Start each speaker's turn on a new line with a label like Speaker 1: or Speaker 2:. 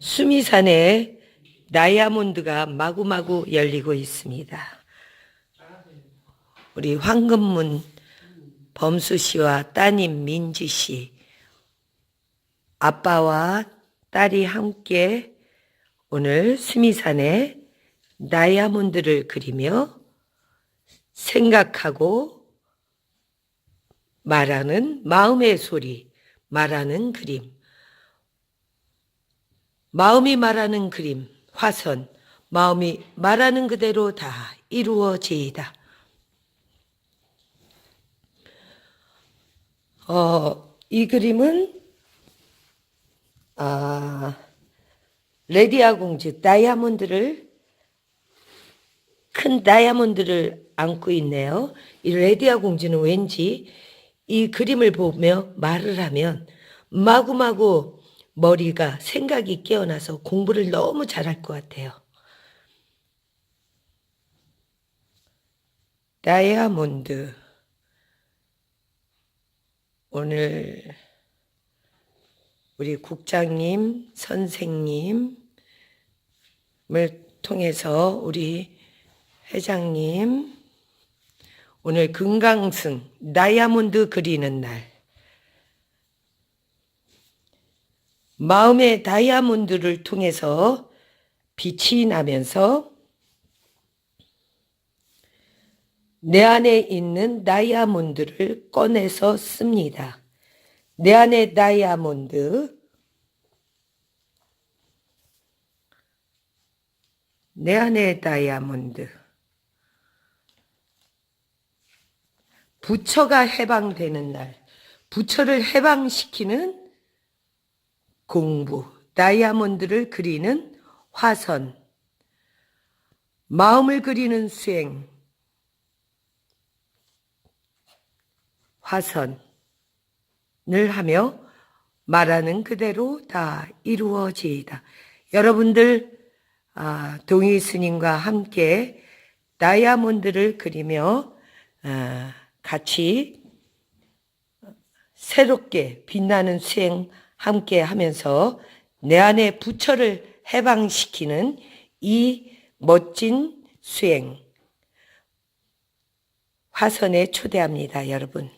Speaker 1: 수미산에 다이아몬드가 마구마구 열리고 있습니다. 우리 황금문 범수 씨와 따님 민지 씨, 아빠와 딸이 함께 오늘 수미산에 다이아몬드를 그리며 생각하고 말하는 마음의 소리, 말하는 그림. 마음이 말하는 그림, 화선, 마음이 말하는 그대로 다 이루어지이다. 어, 이 그림은 아, 레디아 공주 다이아몬드를 큰 다이아몬드를 안고 있네요. 이 레디아 공주는 왠지 이 그림을 보며 말을 하면 마구마구 머리가 생각이 깨어나서 공부를 너무 잘할 것 같아요. 다이아몬드. 오늘 우리 국장님, 선생님을 통해서 우리 회장님, 오늘 금강승 다이아몬드 그리는 날. 마음의 다이아몬드를 통해서 빛이 나면서 내 안에 있는 다이아몬드를 꺼내서 씁니다. 내 안에 다이아몬드, 내 안에 다이아몬드. 부처가 해방되는 날, 부처를 해방시키는 공부, 다이아몬드를 그리는 화선, 마음을 그리는 수행, 화선을 하며 말하는 그대로 다 이루어지이다. 여러분들 아, 동희 스님과 함께 다이아몬드를 그리며 아, 같이 새롭게 빛나는 수행 함께 하면서 내 안에 부처를 해방시키는 이 멋진 수행 화선에 초대합니다, 여러분.